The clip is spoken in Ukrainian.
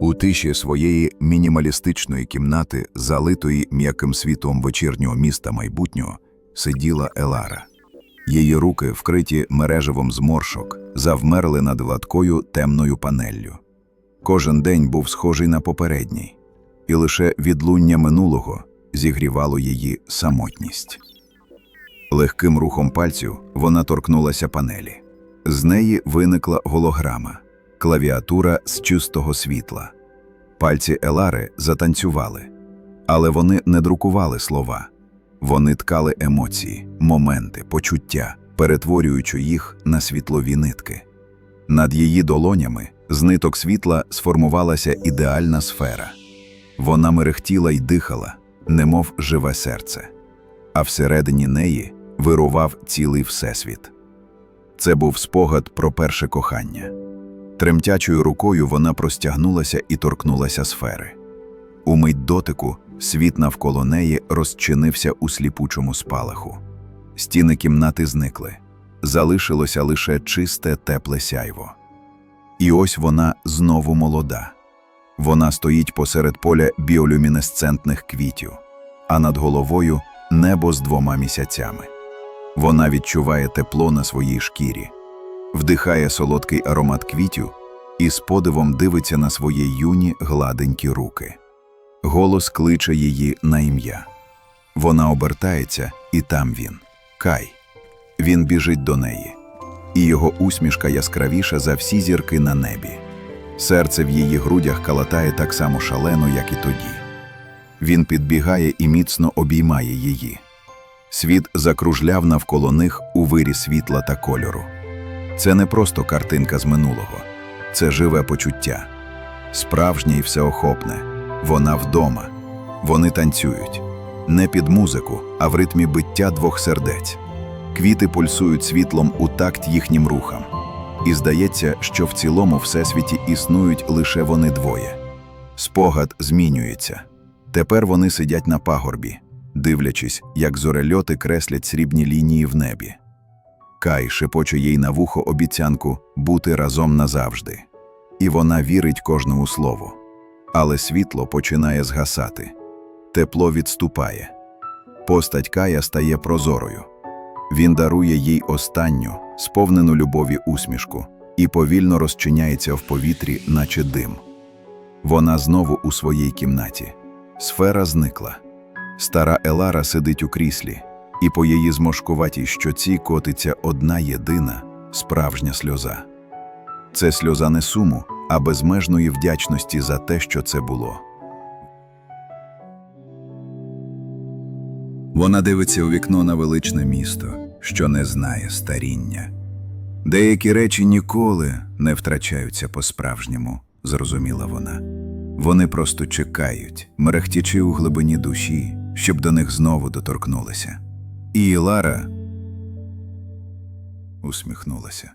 У тиші своєї мінімалістичної кімнати, залитої м'яким світлом вечірнього міста майбутнього, сиділа Елара. Її руки, вкриті мережевом зморшок, завмерли над гладкою темною панеллю. Кожен день був схожий на попередній, і лише відлуння минулого зігрівало її самотність. Легким рухом пальців вона торкнулася панелі. З неї виникла голограма, клавіатура з чистого світла. Пальці Елари затанцювали, але вони не друкували слова. Вони ткали емоції, моменти, почуття, перетворюючи їх на світлові нитки. Над її долонями з ниток світла сформувалася ідеальна сфера. Вона мерехтіла й дихала, немов живе серце, а всередині неї вирував цілий всесвіт. Це був спогад про перше кохання. Тремтячою рукою вона простягнулася і торкнулася сфери. У мить дотику світ навколо неї розчинився у сліпучому спалаху. Стіни кімнати зникли, залишилося лише чисте тепле сяйво. І ось вона знову молода. Вона стоїть посеред поля біолюмінесцентних квітів, а над головою небо з двома місяцями. Вона відчуває тепло на своїй шкірі, вдихає солодкий аромат квітів і з подивом дивиться на свої юні гладенькі руки. Голос кличе її на ім'я. Вона обертається, і там він Кай. Він біжить до неї, і його усмішка яскравіша за всі зірки на небі. Серце в її грудях калатає так само шалено, як і тоді. Він підбігає і міцно обіймає її. Світ закружляв навколо них у вирі світла та кольору. Це не просто картинка з минулого, це живе почуття, справжнє і всеохопне. Вона вдома. Вони танцюють не під музику, а в ритмі биття двох сердець. Квіти пульсують світлом у такт їхнім рухам. І здається, що в цілому всесвіті існують лише вони двоє. Спогад змінюється. Тепер вони сидять на пагорбі, дивлячись, як зорельоти креслять срібні лінії в небі. Кай шепоче їй на вухо обіцянку бути разом назавжди. І вона вірить кожному слову. Але світло починає згасати, тепло відступає. Постать Кая стає прозорою. Він дарує їй останню, сповнену любові усмішку, і повільно розчиняється в повітрі, наче дим. Вона знову у своїй кімнаті. Сфера зникла. Стара Елара сидить у кріслі, і по її зморшкуватій щоці котиться одна єдина справжня сльоза. Це сльоза не суму, а безмежної вдячності за те, що це було. Вона дивиться у вікно на величне місто, що не знає старіння. Деякі речі ніколи не втрачаються по-справжньому, зрозуміла вона. Вони просто чекають, мерехтячи у глибині душі, щоб до них знову доторкнулися. І Лара усміхнулася.